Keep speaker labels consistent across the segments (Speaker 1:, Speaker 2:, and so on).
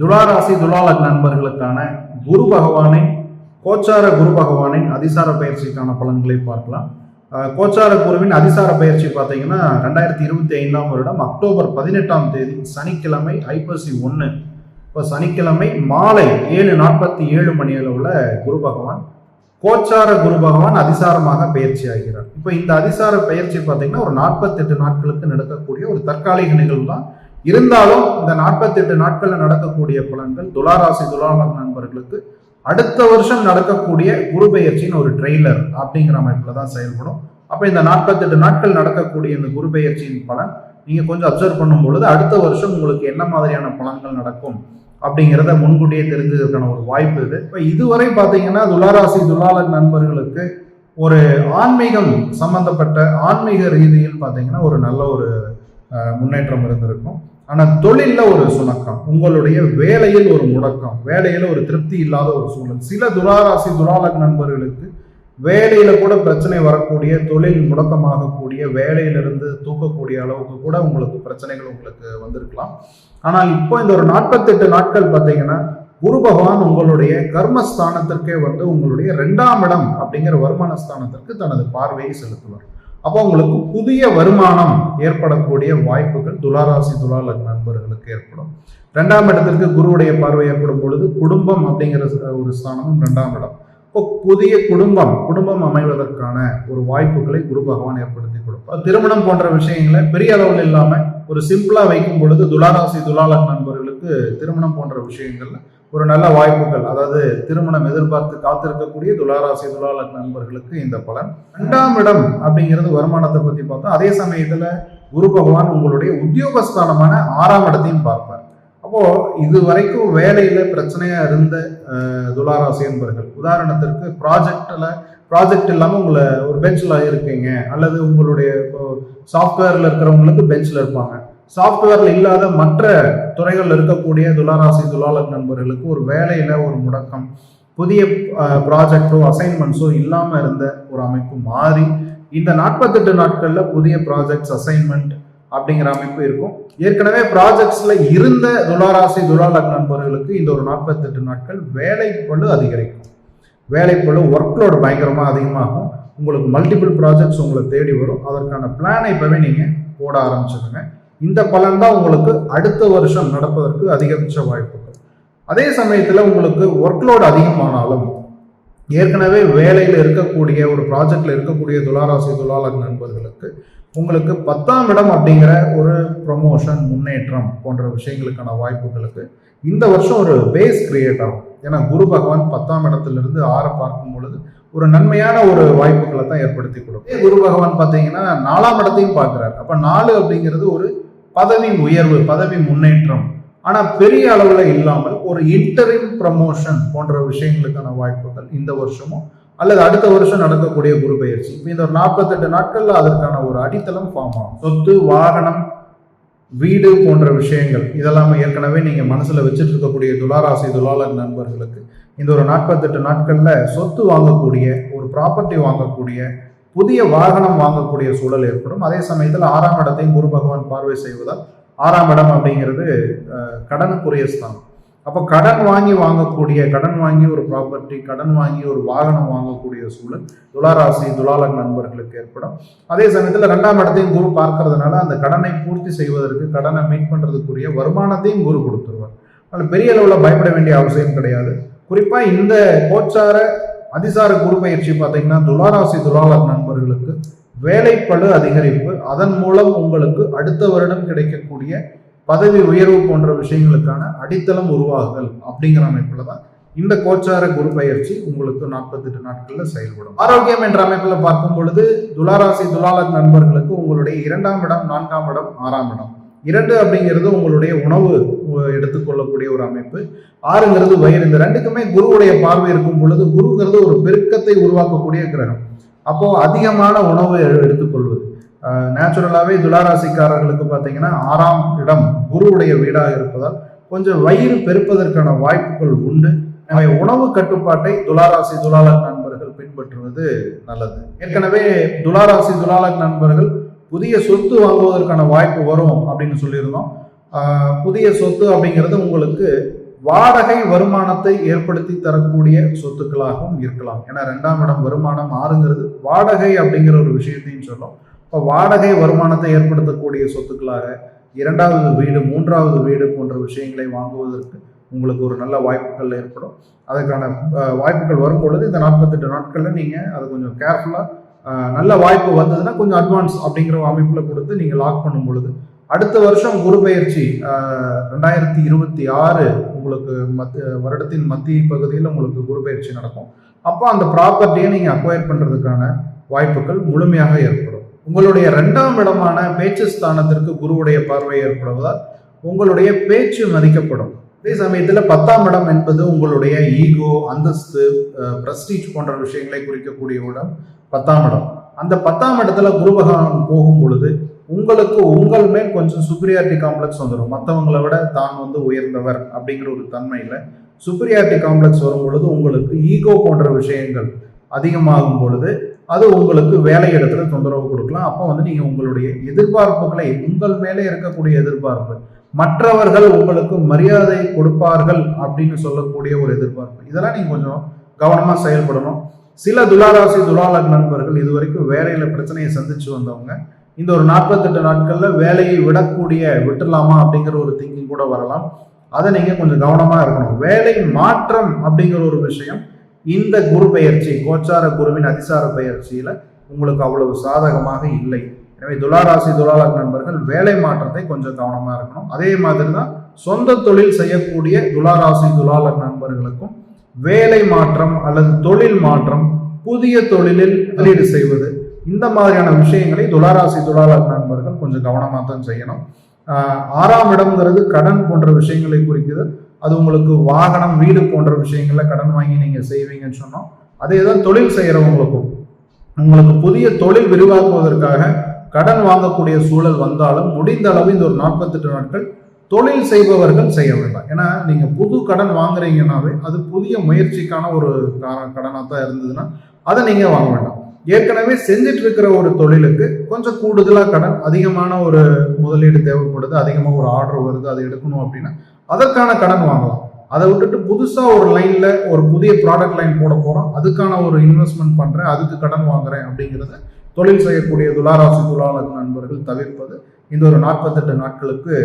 Speaker 1: துளாராசி துலாலக் நண்பர்களுக்கான குரு பகவானை கோச்சார குரு பகவானின் அதிசார பயிற்சிக்கான பலன்களை பார்க்கலாம். கோச்சார குருவின் அதிசார பயிற்சி பார்த்தீங்கன்னா ரெண்டாயிரத்தி இருபத்தி ஐந்தாம் வருடம் அக்டோபர் பதினெட்டாம் தேதி சனிக்கிழமை ஐப்பசி ஒன்று இப்போ சனிக்கிழமை மாலை ஏழு நாற்பத்தி ஏழு மணி அளவில் குரு பகவான் கோச்சார குரு பகவான் அதிசாரமாக பயிற்சி ஆகிறார். இப்போ இந்த அதிசார பயிற்சி பார்த்தீங்கன்னா ஒரு நாற்பத்தெட்டு நாட்களுக்கு நடக்கக்கூடிய ஒரு தற்காலிக நிகழ்வு தான் இருந்தாலும் இந்த நாற்பத்தெட்டு நாட்களில் நடக்கக்கூடிய பலன்கள் துளாராசி துலாலக் நண்பர்களுக்கு அடுத்த வருஷம் நடக்கக்கூடிய குரு பெயர்ச்சின்னு ஒரு ட்ரெய்லர் அப்படிங்கிற அமைப்பில் தான் செயல்படும். அப்போ இந்த நாற்பத்தெட்டு நாட்கள் நடக்கக்கூடிய இந்த குரு பெயர்ச்சியின் பலன் நீங்கள் கொஞ்சம் அப்சர்வ் பண்ணும் பொழுது அடுத்த வருஷம் உங்களுக்கு என்ன மாதிரியான பலன்கள் நடக்கும் அப்படிங்கிறத முன்கூட்டியே தெரிஞ்சதுக்கான ஒரு வாய்ப்பு இது. இப்போ இதுவரை பார்த்தீங்கன்னா துளாராசி துலாலக் நண்பர்களுக்கு ஒரு ஆன்மீகம் சம்பந்தப்பட்ட ஆன்மீக ரீதியில் பார்த்தீங்கன்னா ஒரு நல்ல ஒரு முன்னேற்றம் இருந்திருக்கும். ஆனால் தொழிலில் ஒரு சுணக்கம் உங்களுடைய வேலையில் ஒரு முடக்கம் வேலையில் ஒரு திருப்தி இல்லாத ஒரு சூழல். சில துராராசி துராலக் நண்பர்களுக்கு வேலையில கூட பிரச்சனை வரக்கூடிய தொழில் முடக்கமாகக்கூடிய வேலையிலிருந்து தூக்கக்கூடிய அளவுக்கு கூட உங்களுக்கு பிரச்சனைகள் உங்களுக்கு வந்திருக்கலாம். ஆனால் இப்போ இந்த ஒரு நாற்பத்தெட்டு நாட்கள் பார்த்தீங்கன்னா குரு பகவான் உங்களுடைய கர்மஸ்தானத்திற்கே வந்து உங்களுடைய ரெண்டாம் இடம் அப்படிங்கிற வருமான ஸ்தானத்திற்கு தனது பார்வையை செலுத்துவார். அப்போ உங்களுக்கு புதிய வருமானம் ஏற்படக்கூடிய வாய்ப்புகள் துளாராசி துலாலக் நண்பர்களுக்கு ஏற்படும். ரெண்டாம் இடத்திற்கு குருவுடைய பார்வை ஏற்படும் பொழுது குடும்பம் அப்படிங்கிற ஒரு ஸ்தானமும் ரெண்டாம் இடம். இப்போ புதிய குடும்பம் குடும்பம் அமைவதற்கான ஒரு வாய்ப்புகளை குரு பகவான் ஏற்படுத்தி கொடுப்பார். திருமணம் போன்ற விஷயங்களை பெரிய அளவில் இல்லாமல் ஒரு சிம்பிளாக வைக்கும் பொழுது துளாராசி துலாலக் நண்பர்கள் பெண்களுக்கு திருமணம் போன்ற விஷயங்கள்ல ஒரு நல்ல வாய்ப்புகள் அதாவது திருமணம் எதிர்பார்த்து காத்திருக்கக்கூடிய துளாராசி துலாலக் நண்பர்களுக்கு இந்த பலன். ரெண்டாம் இடம் அப்படிங்கிறது வருமானத்தை பத்தி பார்த்தோம் அதே சமயத்துல குரு பகவான் உங்களுடைய உத்தியோகஸ்தானமான ஆறாம் இடத்தையும் பார்ப்பார். அப்போ இது வரைக்கும் வேலையில பிரச்சனையா இருந்த துளாராசி என்பர்கள் உதாரணத்திற்கு ப்ராஜெக்ட்ல ப்ராஜெக்ட் இல்லாம உங்களை ஒரு பெஞ்சில் இருக்கீங்க அல்லது உங்களுடைய இப்போ சாஃப்ட்வேர்ல இருக்கிறவங்களுக்கு பெஞ்சில் இருப்பாங்க. சாஃப்ட்வேர்ல இல்லாத மற்ற துறைகள் இருக்கக்கூடிய துளாராசி துலாலக் நண்பர்களுக்கு ஒரு வேலையில ஒரு முடக்கம் புதிய ப்ராஜெக்டோ அசைன்மெண்ட்ஸோ இல்லாம இருந்த ஒரு அமைப்பு மாறி இந்த நாற்பத்தெட்டு நாட்கள்ல புதிய ப்ராஜெக்ட்ஸ் அசைன்மெண்ட் அப்படிங்கிற அமைப்பு இருக்கும். ஏற்கனவே ப்ராஜெக்ட்ஸ்ல இருந்த துளாராசி துலாலக் நண்பர்களுக்கு இந்த ஒரு நாற்பத்தெட்டு நாட்கள் வேலைப்பழு அதிகரிக்கும். வேலைப்பளு ஒர்க்லோடு பயங்கரமா அதிகமாகும். உங்களுக்கு மல்டிபிள் ப்ராஜெக்ட்ஸ் உங்களை தேடி வரும். அதற்கான பிளானை இப்பவே நீங்க போட ஆரம்பிச்சிடுங்க. இந்த பலன் தான் உங்களுக்கு அடுத்த வருஷம் நடப்பதற்கு அதிகபட்ச வாய்ப்புகள். அதே சமயத்தில் உங்களுக்கு ஒர்க்லோடு அதிகமானாலும் ஏற்கனவே வேலையில் இருக்கக்கூடிய ஒரு ப்ராஜெக்டில் இருக்கக்கூடிய துளாராசி துளாளர் நண்பர்களுக்கு உங்களுக்கு பத்தாம் இடம் அப்படிங்கிற ஒரு ப்ரொமோஷன் முன்னேற்றம் போன்ற விஷயங்களுக்கான வாய்ப்புகளுக்கு இந்த வருஷம் ஒரு பேஸ் கிரியேட் ஆகும். ஏன்னா குரு பகவான் பத்தாம் இடத்துலேருந்து ஆறை பார்க்கும் பொழுது ஒரு நன்மையான ஒரு வாய்ப்புகளை தான் ஏற்படுத்தி கொடுக்கும். குரு பகவான் பார்த்தீங்கன்னா நாலாம் இடத்தையும் பார்க்குறாரு. அப்போ நாலு அப்படிங்கிறது ஒரு பதவி உயர்வு பதவி முன்னேற்றம். ஆனால் பெரிய அளவில் இல்லாமல் ஒரு இன்டரிம் ப்ரமோஷன் போன்ற விஷயங்களுக்கான வாய்ப்புகள் இந்த வருஷமும் அல்லது அடுத்த வருஷம் நடக்கக்கூடிய குரு பயிற்சி. இப்போ இந்த ஒரு நாற்பத்தெட்டு நாட்களில் அதற்கான ஒரு அடித்தளம் ஃபார்ம் ஆகும். சொத்து வாகனம் வீடு போன்ற விஷயங்கள் இதெல்லாம் ஏற்கனவே நீங்கள் மனசில் வச்சுட்டு இருக்கக்கூடிய துளாராசி துலாலக் நண்பர்களுக்கு இந்த ஒரு நாற்பத்தெட்டு நாட்களில் சொத்து வாங்கக்கூடிய ஒரு ப்ராப்பர்ட்டி வாங்கக்கூடிய புதிய வாகனம் வாங்கக்கூடிய சூழல் ஏற்படும். அதே சமயத்தில் ஆறாம் இடத்தையும் குரு பகவான் பார்வை செய்வதால் ஆறாம் இடம் அப்படிங்கிறது கடனுக்குரிய ஸ்தானம். அப்போ கடன் வாங்கி வாங்கக்கூடிய கடன் வாங்கி ஒரு ப்ராப்பர்ட்டி கடன் வாங்கி ஒரு வாகனம் வாங்கக்கூடிய சூழல் துளாராசி துளாலக் நண்பர்களுக்கு ஏற்படும். அதே சமயத்தில் ரெண்டாம் இடத்தையும் குரு பார்க்கறதுனால அந்த கடனை பூர்த்தி செய்வதற்கு கடனை மீட் பண்ணுறதுக்குரிய வருமானத்தையும் குரு கொடுத்துருவார். அதனால் பெரிய அளவில் பயப்பட வேண்டிய அவசியம் கிடையாது. குறிப்பாக இந்த கோச்சார அதிசார குரு பயிற்சி பார்த்தீங்கன்னா துளாராசி துலாலக் நண்பர்களுக்கு வேலைப்பழு அதிகரிப்பு. அதன் மூலம் உங்களுக்கு அடுத்த வருடம் கிடைக்கக்கூடிய பதவி உயர்வு போன்ற விஷயங்களுக்கான அடித்தளம் உருவாகுதல் அப்படிங்கிற அமைப்புல தான் இந்த கோச்சார குரு பயிற்சி உங்களுக்கு நாற்பத்தெட்டு நாட்கள்ல செயல்படும். ஆரோக்கியம் என்ற அமைப்புல பார்க்கும் பொழுது துளாராசி துலாலக் நண்பர்களுக்கு உங்களுடைய இரண்டாம் இடம் நான்காம் இடம் ஆறாம் இடம். இரண்டு அப்படிங்கிறது உங்களுடைய உணவு எடுத்துக்கொள்ளக்கூடிய ஒரு அமைப்பு. ஆறுங்கிறது வயிறு. இந்த ரெண்டுக்குமே குருவுடைய பார்வை இருக்கும் பொழுது குருங்கிறது ஒரு பெருக்கத்தை உருவாக்கக்கூடிய கிரகம். அப்போ அதிகமான உணவு எடுத்துக்கொள்வது. நேச்சுரலாகவே துளாராசிக்காரர்களுக்கு பார்த்தீங்கன்னா ஆறாம் இடம் குருவுடைய வீடாக இருப்பதால் கொஞ்சம் வயிறு பெருப்பதற்கான வாய்ப்புகள் உண்டு. எனவே உணவு கட்டுப்பாட்டை துளாராசி துலாலக் நண்பர்கள் பின்பற்றுவது நல்லது. ஏற்கனவே துளாராசி துலாலக் நண்பர்கள் புதிய சொத்து வாங்குவதற்கான வாய்ப்பு வரும் அப்படின்னு சொல்லியிருந்தோம். புதிய சொத்து அப்படிங்கிறது உங்களுக்கு வாடகை வருமானத்தை ஏற்படுத்தி தரக்கூடிய சொத்துக்களாகவும் இருக்கலாம். ஏன்னா ரெண்டாம் இடம் வருமானம் ஆறுங்கிறது வாடகை அப்படிங்கிற ஒரு விஷயத்தையும் சொல்லும். இப்போ வாடகை வருமானத்தை ஏற்படுத்தக்கூடிய சொத்துக்களாக இரண்டாவது வீடு மூன்றாவது வீடு போன்ற விஷயங்களை வாங்குவதற்கு உங்களுக்கு ஒரு நல்ல வாய்ப்புகள் ஏற்படும். அதுக்கான வாய்ப்புகள் வரும் பொழுது இந்த நாற்பத்தெட்டு நாட்களில் நீங்கள் அது கொஞ்சம் கேர்ஃபுல்லாக நல்ல வாய்ப்பு வந்ததுன்னா கொஞ்சம் அட்வான்ஸ் அப்படிங்கிற அமைப்பில் கொடுத்து நீங்கள் லாக் பண்ணும் பொழுது. அடுத்த வருஷம் குரு பயிற்சி ரெண்டாயிரத்தி இருபத்தி ஆறு உங்களுக்கு மத்திய வருடத்தின் மத்திய பகுதியில் உங்களுக்கு குரு பயிற்சி நடக்கும். அப்போ அந்த ப்ராப்பர்ட்டியை நீங்கள் அக்வயர் பண்ணுறதுக்கான வாய்ப்புகள் முழுமையாக ஏற்படும். உங்களுடைய ரெண்டாம் இடமான பேச்சு ஸ்தானத்திற்கு குருவுடைய பார்வை ஏற்படுவதால் உங்களுடைய பேச்சு மதிக்கப்படும். அதே சமயத்தில் பத்தாம் இடம் என்பது உங்களுடைய ஈகோ அந்தஸ்து பிரஸ்டீஜ் போன்ற விஷயங்களை குறிக்கக்கூடிய இடம். பத்தாம் இடம். அந்த பத்தாம் இடத்துல குரு பகவான் போகும் பொழுது உங்களுக்கு உங்கள் மேல் கொஞ்சம் சுப்ரியாரிட்டி காம்ப்ளெக்ஸ் வந்துடும் மற்றவங்களை விட தான் வந்து உயர்ந்தவர் அப்படிங்கிற ஒரு தன்மையில் சுப்ரியாரிட்டி காம்ப்ளெக்ஸ் வரும் பொழுது உங்களுக்கு ஈகோ போன்ற விஷயங்கள் அதிகமாகும் பொழுது அது உங்களுக்கு வேலை இடத்துல தொந்தரவு கொடுக்கலாம். அப்போ வந்து நீங்கள் உங்களுடைய எதிர்பார்ப்புகளை உங்கள் மேலே இருக்கக்கூடிய எதிர்பார்ப்பு மற்றவர்கள் உங்களுக்கு மரியாதை கொடுப்பார்கள் அப்படின்னு சொல்லக்கூடிய ஒரு எதிர்பார்ப்பு. இதெல்லாம் நீங்கள் கொஞ்சம் கவனமாக செயல்படணும். சில துளாராசி துலாலக் நண்பர்கள் இது வரைக்கும் பிரச்சனையை சந்திச்சு வந்தவங்க. இந்த ஒரு நாற்பத்தெட்டு நாட்களில் வேலையை விடக்கூடிய விட்டுலாமா அப்படிங்கிற ஒரு திங்கிங் கூட வரலாம். அதை நீங்கள் கொஞ்சம் கவனமாக இருக்கணும். வேலை மாற்றம் அப்படிங்கிற ஒரு விஷயம் இந்த குரு பெயர்ச்சி கோச்சார குருவின் அதிசார பயிற்சியில் உங்களுக்கு அவ்வளவு சாதகமாக இல்லை. எனவே துளாராசி துலாலக் நண்பர்கள் வேலை மாற்றத்தை கொஞ்சம் கவனமாக இருக்கணும். அதே மாதிரி தான் சொந்த தொழில் செய்யக்கூடிய துளாராசி துலாலக் நண்பர்களுக்கும் வேலை மாற்றம் அல்லது தொழில் மாற்றம் புதிய தொழிலில் முதலீடு செய்வது இந்த மாதிரியான விஷயங்களை துளாராசி துளாராசி நண்பர்கள் கொஞ்சம் கவனமாக தான் செய்யணும். ஆறாம் இடம்ங்கிறது கடன் போன்ற விஷயங்களை குறிக்குது. அது உங்களுக்கு வாகனம் வீடு போன்ற விஷயங்கள்ல கடன் வாங்கி நீங்கள் செய்வீங்கன்னு சொன்னோம். அதே தான் தொழில் செய்கிறவங்களுக்கும் உங்களுக்கு புதிய தொழில் விரிவாக்குவதற்காக கடன் வாங்கக்கூடிய சூழல் வந்தாலும் முடிந்த அளவு இந்த ஒரு நாற்பத்தெட்டு நாட்கள் தொழில் செய்பவர்கள் செய்ய வேண்டாம். ஏன்னா நீங்கள் புது கடன் வாங்குறீங்கன்னாவே அது புதிய முயற்சிக்கான ஒரு கடனாக தான் இருந்ததுன்னா அதை நீங்கள் வாங்க வேண்டாம். ஏற்கனவே செஞ்சுட்டு இருக்கிற ஒரு தொழிலுக்கு கொஞ்சம் கூடுதலாக கடன் அதிகமான ஒரு முதலீடு தேவைப்படுது அதிகமாக ஒரு ஆர்டர் வருது அதை எடுக்கணும் அப்படின்னா அதற்கான கடன் வாங்கலாம். அதை விட்டுட்டு புதுசாக ஒரு லைனில் ஒரு புதிய ப்ராடக்ட் லைன் போட போகிறோம் அதுக்கான ஒரு இன்வெஸ்ட்மெண்ட் பண்ணுறேன் அதுக்கு கடன் வாங்குறேன் அப்படிங்கிறத தொழில் செய்யக்கூடிய துளாராசி துளாளர் நண்பர்கள் தவிர்ப்பது இந்த ஒரு நாற்பத்தெட்டு நாட்களுக்கு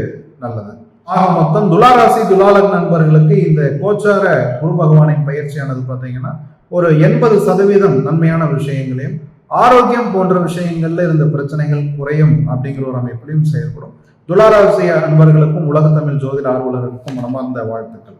Speaker 1: நல்லது. ஆக மொத்தம் துளாராசி துலாலக் நண்பர்களுக்கு இந்த கோச்சார குரு பகவானின் பயிற்சியானது பார்த்தீங்கன்னா ஒரு எண்பது சதவீதம் நன்மையான விஷயங்களையும் ஆரோக்கியம் போன்ற விஷயங்கள்ல இருந்த பிரச்சனைகள் குறையும் அப்படிங்கிற ஒரு அமைப்பிலையும் செயல்படும். துளாராசி அன்பர்களுக்கும் உலக தமிழ் ஜோதிட ஆர்வலர்களுக்கும் மனமார்ந்த வாழ்த்துக்கள்.